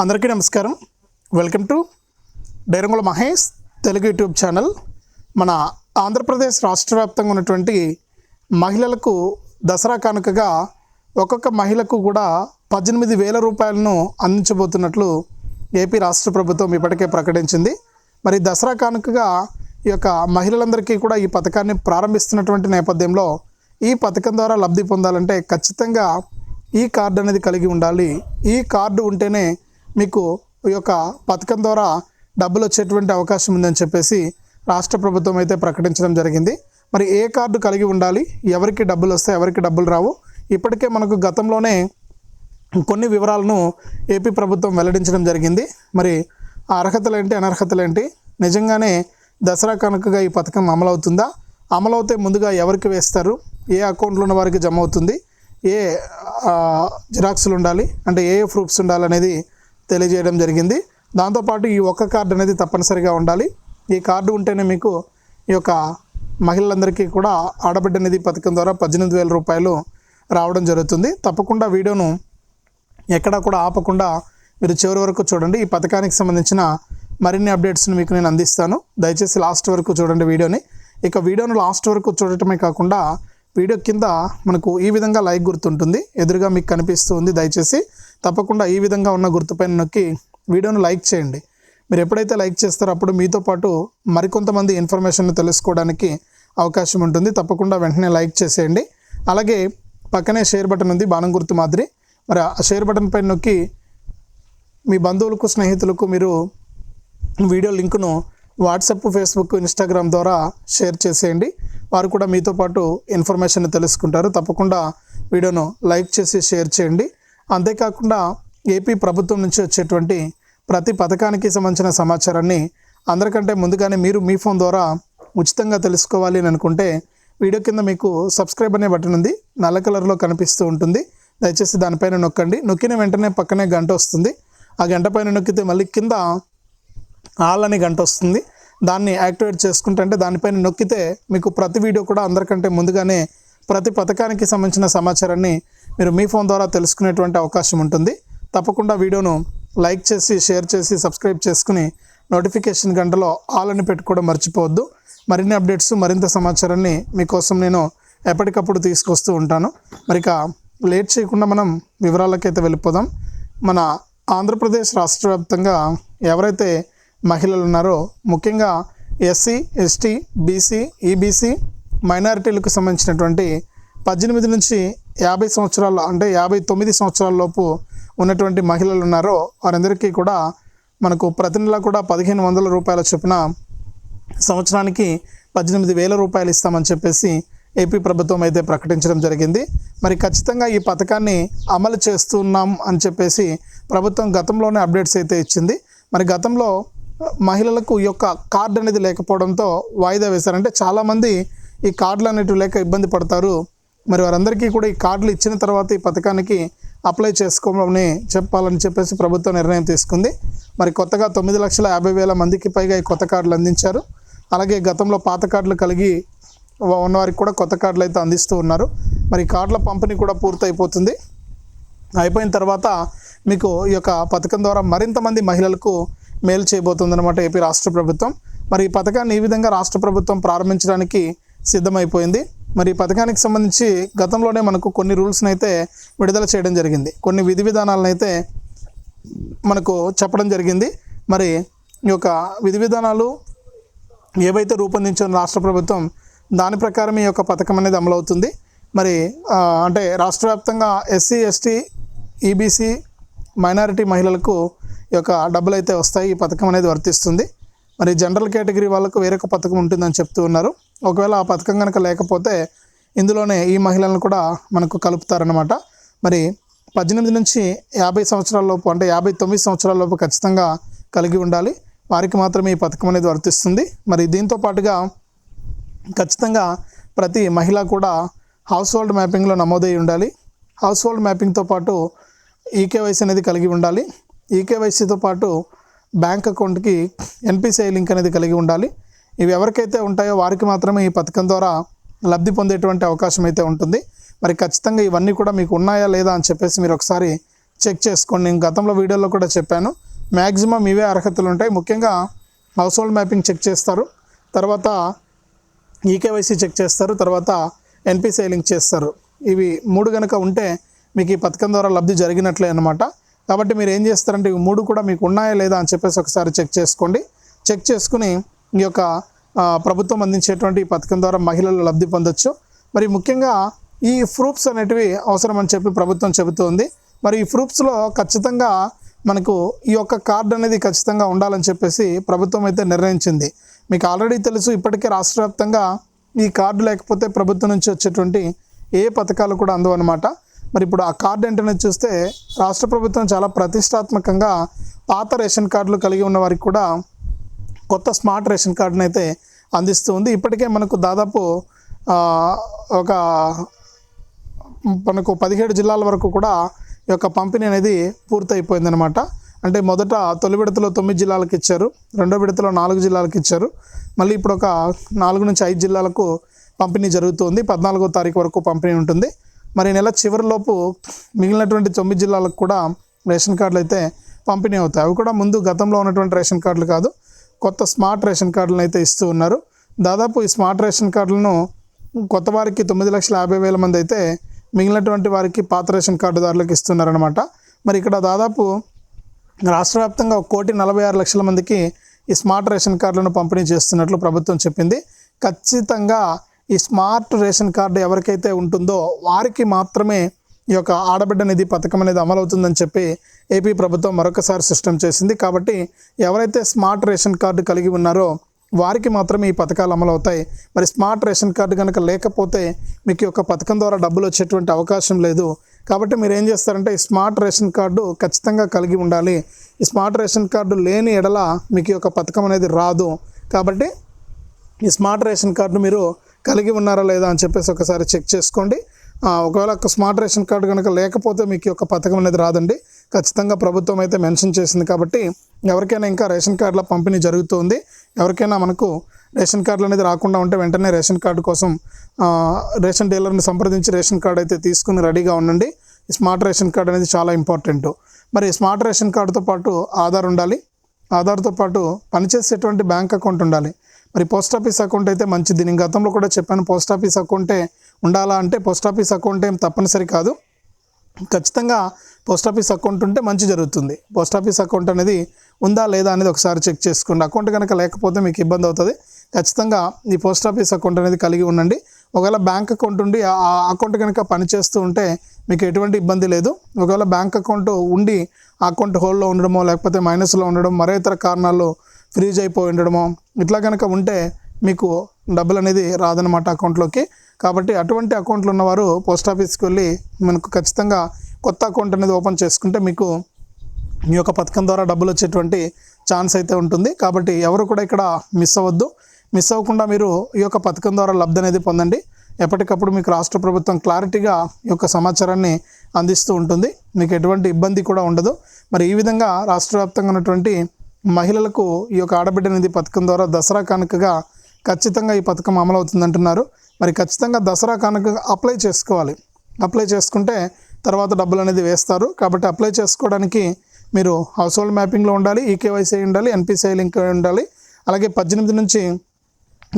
అందరికీ నమస్కారం. Welcome to Dairangula Mahesh Telugu YouTube channel. మన ఆంధ్రప్రదేశ్ రాష్ట్ర వ్యాప్తంగా ఉన్నటువంటి మహిళలకు దసరా కానుకగా ఒక్కొక్క మహిళకు కూడా పద్దెనిమిది వేల రూపాయలను అందించబోతున్నట్లు ఏపీ రాష్ట్ర ప్రభుత్వం ఇప్పటికే ప్రకటించింది. మరి దసరా కానుకగా ఈ యొక్క మహిళలందరికీ కూడా ఈ పథకాన్ని ప్రారంభిస్తున్నటువంటి నేపథ్యంలో ఈ పథకం ద్వారా లబ్ధి పొందాలంటే ఖచ్చితంగా ఈ కార్డు అనేది కలిగి ఉండాలి. ఈ కార్డు ఉంటేనే మీకు ఈ యొక్క పథకం ద్వారా డబ్బులు వచ్చేటువంటి అవకాశం ఉందని చెప్పేసి రాష్ట్ర ప్రభుత్వం అయితే ప్రకటించడం జరిగింది. మరి ఏ కార్డు కలిగి ఉండాలి? ఎవరికి డబ్బులు వస్తాయి? ఎవరికి డబ్బులు రావు? ఇప్పటికే మనకు గతంలోనే కొన్ని వివరాలను ఏపీ ప్రభుత్వం వెల్లడించడం జరిగింది. మరి ఆ అర్హతలేంటి అనర్హతలేంటి? నిజంగానే దసరా కనుకగా ఈ పథకం అమలవుతుందా? అమలవుతే ముందుగా ఎవరికి వేస్తారు? ఏ అకౌంట్లో ఉన్న వారికి జమ అవుతుంది? ఏ జిరాక్స్లు ఉండాలి? అంటే ఏ ఏ ప్రూఫ్స్ ఉండాలనేది తెలియజేయడం జరిగింది. దాంతోపాటు ఈ ఒక్క కార్డు అనేది తప్పనిసరిగా ఉండాలి. ఈ కార్డు ఉంటేనే మీకు ఈ యొక్క మహిళలందరికీ కూడా ఆడబిడ్డ నిధి పథకం ద్వారా పద్దెనిమిది వేల రూపాయలు రావడం జరుగుతుంది. తప్పకుండా వీడియోను ఎక్కడా కూడా ఆపకుండా మీరు చివరి వరకు చూడండి. ఈ పథకానికి సంబంధించిన మరిన్ని అప్డేట్స్ని మీకు నేను అందిస్తాను. దయచేసి లాస్ట్ వరకు చూడండి వీడియోని. ఇక వీడియోను లాస్ట్ వరకు చూడటమే కాకుండా వీడియో కింద మనకు ఈ విధంగా లైక్ గుర్తుంటుంది. ఎదురుగా మీకు కనిపిస్తూ ఉంది. దయచేసి తప్పకుండా ఈ విధంగా ఉన్న గుర్తుపైన నొక్కి వీడియోను లైక్ చేయండి. మీరు ఎప్పుడైతే లైక్ చేస్తారో అప్పుడు మీతో పాటు మరికొంతమంది ఇన్ఫర్మేషన్ తెలుసుకోవడానికి అవకాశం ఉంటుంది. తప్పకుండా వెంటనే లైక్ చేసేయండి. అలాగే పక్కనే షేర్ బటన్ ఉంది. బాణం గుర్తు మాదిరి. మరి ఆ షేర్ బటన్ పైన నొక్కి మీ బంధువులకు స్నేహితులకు మీరు వీడియో లింకును వాట్సాప్ ఫేస్బుక్ ఇన్స్టాగ్రామ్ ద్వారా షేర్ చేసేయండి. వారు కూడా మీతో పాటు ఇన్ఫర్మేషన్ తెలుసుకుంటారు. తప్పకుండా వీడియోను లైక్ చేసి షేర్ చేయండి. అంతేకాకుండా ఏపీ ప్రభుత్వం నుంచి వచ్చేటువంటి ప్రతి పథకానికి సంబంధించిన సమాచారాన్ని అందరికంటే ముందుగానే మీరు మీ ఫోన్ ద్వారా ఉచితంగా తెలుసుకోవాలి అని అనుకుంటే వీడియో కింద మీకు సబ్స్క్రైబ్ అనే బటన్ ఉంది. నల్ల కలర్లో కనిపిస్తూ ఉంటుంది. దయచేసి దానిపైన నొక్కండి. నొక్కిన వెంటనే పక్కనే గంట వస్తుంది. ఆ గంట పైన నొక్కితే మళ్ళీ కింద ఆల్ అని గంట వస్తుంది. దాన్ని యాక్టివేట్ చేసుకుంటే అంటే దానిపైన నొక్కితే మీకు ప్రతి వీడియో కూడా అందరికంటే ముందుగానే ప్రతి పథకానికి సంబంధించిన సమాచారాన్ని మీరు మీ ఫోన్ ద్వారా తెలుసుకునేటువంటి అవకాశం ఉంటుంది. తప్పకుండా వీడియోను లైక్ చేసి షేర్ చేసి సబ్స్క్రైబ్ చేసుకుని నోటిఫికేషన్ గంటలో ఆల్ అని పెట్టుకోవడం మర్చిపోవద్దు. మరిన్ని అప్డేట్స్ మరింత సమాచారాన్ని మీకోసం నేను ఎప్పటికప్పుడు తీసుకొస్తూ ఉంటాను. మరి ఇక లేట్ చేయకుండా మనం వివరాలకైతే వెళ్ళిపోదాం. మన ఆంధ్రప్రదేశ్ రాష్ట్ర వ్యాప్తంగా ఎవరైతే మహిళలు ఉన్నారో. ముఖ్యంగా ఎస్సీ ఎస్టీ బీసీ ఈబీసీ మైనారిటీలకు సంబంధించినటువంటి పద్దెనిమిది నుంచి యాభై సంవత్సరాలు అంటే యాభై తొమ్మిది సంవత్సరాల లోపు ఉన్నటువంటి మహిళలు ఉన్నారో. వారందరికీ కూడా మనకు ప్రతి నెల కూడా పదిహేను వందల రూపాయల చొప్పున సంవత్సరానికి పద్దెనిమిది వేల రూపాయలు ఇస్తామని చెప్పేసి ఏపీ ప్రభుత్వం అయితే ప్రకటించడం జరిగింది. మరి ఖచ్చితంగా ఈ పథకాన్ని అమలు చేస్తున్నాం అని చెప్పేసి ప్రభుత్వం గతంలోనే అప్డేట్స్ అయితే ఇచ్చింది. మరి గతంలో మహిళలకు ఈ యొక్క కార్డు అనేది లేకపోవడంతో వాయిదా వేశారంటే చాలామంది ఈ కార్డులు అనేటివి లేక ఇబ్బంది పడతారు. మరి వారందరికీ కూడా ఈ కార్డులు ఇచ్చిన తర్వాత ఈ పథకానికి అప్లై చేసుకోమని చెప్పాలని చెప్పేసి ప్రభుత్వం నిర్ణయం తీసుకుంది. మరి కొత్తగా తొమ్మిది లక్షల యాభై వేల మందికి పైగా ఈ కొత్త కార్డులు అందించారు. అలాగే గతంలో పాత కార్డులు కలిగి ఉన్నవారికి కూడా కొత్త కార్డులు అయితే అందిస్తూ ఉన్నారు. మరి ఈ కార్డుల పంపిణీ కూడా పూర్తయిపోతుంది. అయిపోయిన తర్వాత మీకు ఈ యొక్క పథకం ద్వారా మరింత మంది మహిళలకు మేలు చేయబోతుందన్నమాట ఏపీ రాష్ట్ర ప్రభుత్వం. మరి ఈ పథకాన్ని ఈ విధంగా రాష్ట్ర ప్రభుత్వం ప్రారంభించడానికి సిద్ధమైపోయింది. మరి ఈ పథకానికి సంబంధించి గతంలోనే మనకు కొన్ని రూల్స్ని అయితే విడుదల చేయడం జరిగింది. కొన్ని విధి విధానాలను అయితే మనకు చెప్పడం జరిగింది. మరి ఈ యొక్క విధి విధానాలు ఏవైతే రూపొందించిన రాష్ట్ర ప్రభుత్వం దాని ప్రకారం ఈ యొక్క పథకం అనేది అమలవుతుంది. మరి అంటే రాష్ట్ర వ్యాప్తంగా ఎస్సీ ఎస్టీ ఈబీసీ మైనారిటీ మహిళలకు యొక్క డబ్బులు అయితే వస్తాయి ఈ పథకం అనేది వర్తిస్తుంది. మరి జనరల్ కేటగిరీ వాళ్ళకు వేరొక పథకం ఉంటుందని చెప్తూ ఉన్నారు. ఒకవేళ ఆ పథకం కనుక లేకపోతే ఇందులోనే ఈ మహిళలను కూడా మనకు కలుపుతారనమాట మరి పద్దెనిమిది నుంచి యాభై సంవత్సరాల లోపు అంటే యాభై తొమ్మిది సంవత్సరాల లోపు ఖచ్చితంగా కలిగి ఉండాలి. వారికి మాత్రమే ఈ పథకం అనేది వర్తిస్తుంది. మరి దీంతో పాటుగా ఖచ్చితంగా ప్రతి మహిళ కూడా హౌస్ హోల్డ్ మ్యాపింగ్లో నమోదై ఉండాలి. హౌస్ హోల్డ్ మ్యాపింగ్తో పాటు ఈకేవైసీ అనేది కలిగి ఉండాలి. ఈకేవైసీతో పాటు బ్యాంక్ అకౌంట్కి ఎన్పిసిఐ లింక్ అనేది కలిగి ఉండాలి. ఇవి ఎవరికైతే ఉంటాయో వారికి మాత్రమే ఈ పథకం ద్వారా లబ్ధి పొందేటువంటి అవకాశం అయితే ఉంటుంది. మరి ఖచ్చితంగా ఇవన్నీ కూడా మీకు ఉన్నాయా లేదా అని చెప్పేసి మీరు ఒకసారి చెక్ చేసుకోండి. నేను గతంలో వీడియోలో కూడా చెప్పాను. మ్యాక్సిమం ఇవే అర్హతలు ఉంటాయి. ముఖ్యంగా హౌస్ హోల్డ్ మ్యాపింగ్ చెక్ చేస్తారు. తర్వాత ఈకేవైసీ చెక్ చేస్తారు. తర్వాత ఎన్పిసిఐ లింక్ చేస్తారు. ఇవి మూడు కనుక ఉంటే మీకు ఈ పథకం ద్వారా లబ్ధి జరిగినట్లే అనమాట కాబట్టి మీరు ఏం చేస్తారంటే ఇవి మూడు కూడా మీకు ఉన్నాయా లేదా అని చెప్పేసి ఒకసారి చెక్ చేసుకోండి. చెక్ చేసుకుని ఈ యొక్క ప్రభుత్వం అందించేటువంటి ఈ పథకం ద్వారా మహిళలు లబ్ధి పొందొచ్చు. మరి ముఖ్యంగా ఈ ప్రూఫ్స్ అనేటివి అవసరం అని చెప్పి ప్రభుత్వం చెబుతోంది. మరి ఈ ప్రూఫ్స్లో ఖచ్చితంగా మనకు ఈ యొక్క కార్డు అనేది ఖచ్చితంగా ఉండాలని చెప్పేసి ప్రభుత్వం అయితే నిర్ణయించింది. మీకు ఆల్రెడీ తెలుసు ఇప్పటికే రాష్ట్ర వ్యాప్తంగా ఈ కార్డు లేకపోతే ప్రభుత్వం నుంచి వచ్చేటువంటి ఏ పథకాలు కూడా అందవన్నమాట. మరి ఇప్పుడు ఆ కార్డు ఏంటనే చూస్తే రాష్ట్ర ప్రభుత్వం చాలా ప్రతిష్టాత్మకంగా పాత రేషన్ కార్డులు కలిగి ఉన్న వారికి కూడా కొత్త స్మార్ట్ రేషన్ కార్డును అయితే అందిస్తూ ఉంది. ఇప్పటికే మనకు దాదాపు ఒక మనకు పదిహేడు జిల్లాల వరకు కూడా ఈ యొక్క పంపిణీ అనేది పూర్తయిపోయిందనమాట అంటే మొదట తొలి విడతలో తొమ్మిది జిల్లాలకు ఇచ్చారు రెండో విడతలో నాలుగు జిల్లాలకు ఇచ్చారు. మళ్ళీ ఇప్పుడు ఒక నాలుగు నుంచి ఐదు జిల్లాలకు పంపిణీ జరుగుతుంది పద్నాలుగో తారీఖు వరకు పంపిణీ ఉంటుంది. మరి ఈ నెల చివరిలోపు మిగిలినటువంటి తొమ్మిది జిల్లాలకు కూడా రేషన్ కార్డులు అయితే పంపిణీ అవుతాయి. అవి కూడా ముందు గతంలో ఉన్నటువంటి రేషన్ కార్డులు కాదు కొత్త స్మార్ట్ రేషన్ కార్డులను అయితే ఇస్తూ ఉన్నారు. దాదాపు ఈ స్మార్ట్ రేషన్ కార్డులను కొత్త వారికి తొమ్మిది లక్షల యాభై వేల మంది అయితే మిగిలినటువంటి వారికి పాత రేషన్ కార్డుదారులకు ఇస్తున్నారనమాట మరి ఇక్కడ దాదాపు రాష్ట్ర వ్యాప్తంగా ఒక కోటి నలభై ఆరు లక్షల మందికి ఈ స్మార్ట్ రేషన్ కార్డులను పంపిణీ చేస్తున్నట్లు ప్రభుత్వం చెప్పింది. ఖచ్చితంగా ఈ స్మార్ట్ రేషన్ కార్డు ఎవరికైతే ఉంటుందో వారికి మాత్రమే ఈ యొక్క ఆడబిడ్డ నిధి పథకం అనేది అమలవుతుందని చెప్పి ఏపీ ప్రభుత్వం మరొకసారి సిస్టమ్ చేసింది. కాబట్టి ఎవరైతే స్మార్ట్ రేషన్ కార్డు కలిగి ఉన్నారో వారికి మాత్రమే ఈ పథకాలు అమలు అవుతాయి మరి స్మార్ట్ రేషన్ కార్డు కనుక లేకపోతే మీకు ఒక యొక్క పథకం ద్వారా డబ్బులు వచ్చేటువంటి అవకాశం లేదు. కాబట్టి మీరు ఏం చేస్తారంటే ఈ స్మార్ట్ రేషన్ కార్డు ఖచ్చితంగా కలిగి ఉండాలి. ఈ స్మార్ట్ రేషన్ కార్డు లేని ఎడల మీకు ఈ యొక్క పథకం అనేది రాదు. కాబట్టి ఈ స్మార్ట్ రేషన్ కార్డు మీరు కలిగి ఉన్నారా లేదా అని చెప్పేసి ఒకసారి చెక్ చేసుకోండి. ఒకవేళ ఒక స్మార్ట్ రేషన్ కార్డు కనుక లేకపోతే మీకు ఈ యొక్క పథకం అనేది రాదండి. ఖచ్చితంగా ప్రభుత్వం అయితే మెన్షన్ చేసింది కాబట్టి ఎవరికైనా ఇంకా రేషన్ కార్డుల పంపిణీ జరుగుతుంది. ఎవరికైనా మనకు రేషన్ కార్డులు అనేది రాకుండా ఉంటే వెంటనే రేషన్ కార్డు కోసం రేషన్ డీలర్ని సంప్రదించి రేషన్ కార్డు అయితే తీసుకుని రెడీగా ఉండండి. స్మార్ట్ రేషన్ కార్డు అనేది చాలా ఇంపార్టెంట్. మరి స్మార్ట్ రేషన్ కార్డుతో పాటు ఆధార్ ఉండాలి. ఆధార్తో పాటు పనిచేసేటువంటి బ్యాంక్ అకౌంట్ ఉండాలి. మరి పోస్ట్ ఆఫీస్ అకౌంట్ అయితే మంచిది. నేను గతంలో కూడా చెప్పాను పోస్ట్ ఆఫీస్ అకౌంటే ఉండాలా అంటే పోస్ట్ ఆఫీస్ అకౌంట్ ఏం తప్పనిసరి కాదు. ఖచ్చితంగా పోస్ట్ ఆఫీస్ అకౌంట్ ఉంటే మంచి జరుగుతుంది. పోస్ట్ ఆఫీస్ అకౌంట్ అనేది ఉందా లేదా అనేది ఒకసారి చెక్ చేసుకోండి. అకౌంట్ కనుక లేకపోతే మీకు ఇబ్బంది అవుతుంది. ఖచ్చితంగా ఈ పోస్ట్ ఆఫీస్ అకౌంట్ అనేది కలిగి ఉండండి. ఒకవేళ బ్యాంక్ అకౌంట్ ఉండి ఆ అకౌంట్ కనుక పనిచేస్తూ ఉంటే మీకు ఎటువంటి ఇబ్బంది లేదు. ఒకవేళ బ్యాంక్ అకౌంట్ ఉండి ఆ అకౌంట్ హోల్డ్లో ఉండడమో లేకపోతే మైనస్లో ఉండడం మరే ఇతర కారణాల్లో ఫ్రీజ్ అయిపోయి ఉండడమో ఇట్లా కనుక ఉంటే మీకు డబ్బులు అనేది రాదనమాట అకౌంట్లోకి. కాబట్టి అటువంటి అకౌంట్లు ఉన్నవారు పోస్ట్ ఆఫీస్కి వెళ్ళి మనకు ఖచ్చితంగా కొత్త అకౌంట్ అనేది ఓపెన్ చేసుకుంటే మీకు ఈ యొక్క పథకం ద్వారా డబ్బులు వచ్చేటువంటి ఛాన్స్ అయితే ఉంటుంది. కాబట్టి ఎవరు కూడా ఇక్కడ మిస్ అవ్వద్దు. మిస్ అవ్వకుండా మీరు ఈ యొక్క పథకం ద్వారా లబ్ధి అనేది పొందండి. ఎప్పటికప్పుడు మీకు రాష్ట్ర ప్రభుత్వం క్లారిటీగా ఈ యొక్క సమాచారాన్ని అందిస్తూ ఉంటుంది. మీకు ఎటువంటి ఇబ్బంది కూడా ఉండదు. మరి ఈ విధంగా రాష్ట్ర వ్యాప్తంగా ఉన్నటువంటి మహిళలకు ఈ యొక్క ఆడబిడ్డ నిధి పథకం ద్వారా దసరా కానుకగా ఖచ్చితంగా ఈ పథకం అమలవుతుందంటున్నారు. మరి ఖచ్చితంగా దసరా కానుకగా అప్లై చేసుకోవాలి. అప్లై చేసుకుంటే తర్వాత డబ్బులు అనేది వేస్తారు. కాబట్టి అప్లై చేసుకోవడానికి మీరు హౌస్ హోల్డ్ మ్యాపింగ్లో ఉండాలి ఈకేవైసీ ఉండాలి ఎన్పిసిఐ లింక్ ఉండాలి అలాగే పద్దెనిమిది నుంచి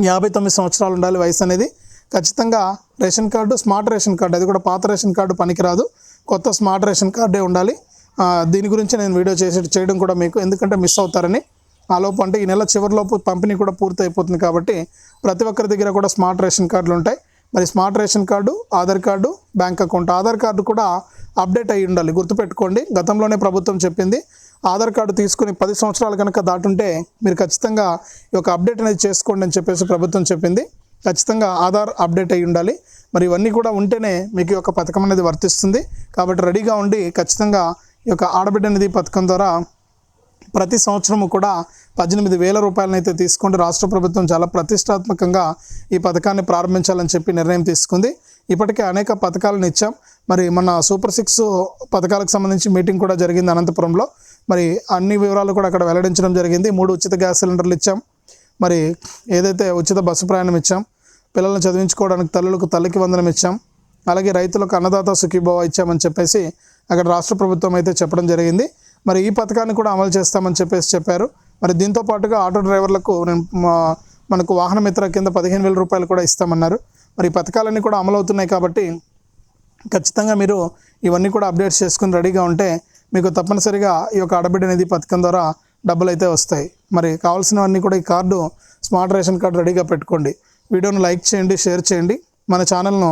యాభై తొమ్మిది సంవత్సరాలు ఉండాలి వయసు అనేది. ఖచ్చితంగా ration card smart ration card అది కూడా పాత రేషన్ కార్డు పనికిరాదు. కొత్త స్మార్ట్ రేషన్ కార్డే ఉండాలి. దీని గురించి నేను వీడియో చేసి చేయడం కూడా మీకు ఎందుకంటే మిస్ అవుతారని. ఆ లోపు అంటే ఈ నెల చివరిలోపు పంపిణీ కూడా పూర్తి అయిపోతుంది కాబట్టి ప్రతి ఒక్కరి దగ్గర కూడా స్మార్ట్ రేషన్ కార్డులు ఉంటాయి. మరి smart ration card Aadhaar card bank account. Aadhaar card కూడా అప్డేట్ అయ్యి ఉండాలి. గుర్తుపెట్టుకోండి. గతంలోనే ప్రభుత్వం చెప్పింది ఆధార్ కార్డు తీసుకుని పది సంవత్సరాలు కనుక దాటుంటే మీరు ఖచ్చితంగా ఈ యొక్క అప్డేట్ అనేది చేసుకోండి అని చెప్పేసి ప్రభుత్వం చెప్పింది. ఖచ్చితంగా ఆధార్ అప్డేట్ అయి ఉండాలి. మరి ఇవన్నీ కూడా ఉంటేనే మీకు ఈ యొక్క పథకం అనేది వర్తిస్తుంది. కాబట్టి రెడీగా ఉండి ఖచ్చితంగా ఈ యొక్క ఆడబిడ్డ నిధి పథకం ద్వారా ప్రతి సంవత్సరము కూడా పద్దెనిమిది వేల రూపాయలను అయితే తీసుకుంటూ రాష్ట్ర ప్రభుత్వం చాలా ప్రతిష్టాత్మకంగా ఈ పథకాన్ని ప్రారంభించాలని చెప్పి నిర్ణయం తీసుకుంది. ఇప్పటికే అనేక పథకాలను ఇచ్చాం. మరి మన సూపర్ సిక్స్ పథకాలకు సంబంధించి మీటింగ్ కూడా జరిగింది అనంతపురంలో. మరి అన్ని వివరాలు కూడా అక్కడ వెల్లడించడం జరిగింది. మూడు ఉచిత గ్యాస్ సిలిండర్లు ఇచ్చాం. మరి ఏదైతే ఉచిత బస్సు ప్రయాణం ఇచ్చాం పిల్లల్ని చదివించుకోవడానికి తల్లులకు తల్లికి వందనం ఇచ్చాం. అలాగే రైతులకు అన్నదాత సుఖీభావ ఇచ్చామని చెప్పేసి అక్కడ రాష్ట్ర ప్రభుత్వం అయితే చెప్పడం జరిగింది. మరి ఈ పథకాన్ని కూడా అమలు చేస్తామని చెప్పేసి చెప్పారు. మరి దీంతో పాటుగా ఆటో డ్రైవర్లకు మనకు వాహన మిత్ర కింద పదిహేను వేల రూపాయలు కూడా ఇస్తామన్నారు. మరి ఈ పథకాలన్నీ కూడా అమలు అవుతున్నాయి కాబట్టి ఖచ్చితంగా మీరు ఇవన్నీ కూడా అప్డేట్స్ చేసుకుని రెడీగా ఉంటే మీకు తప్పనిసరిగా ఈ యొక్క అడబిడ్ నిధి పథకం ద్వారా డబ్బులు అయితే వస్తాయి. మరి కావాల్సినవన్నీ కూడా ఈ కార్డు స్మార్ట్ రేషన్ కార్డు రెడీగా పెట్టుకోండి. వీడియోను లైక్ చేయండి షేర్ చేయండి. మన ఛానల్ను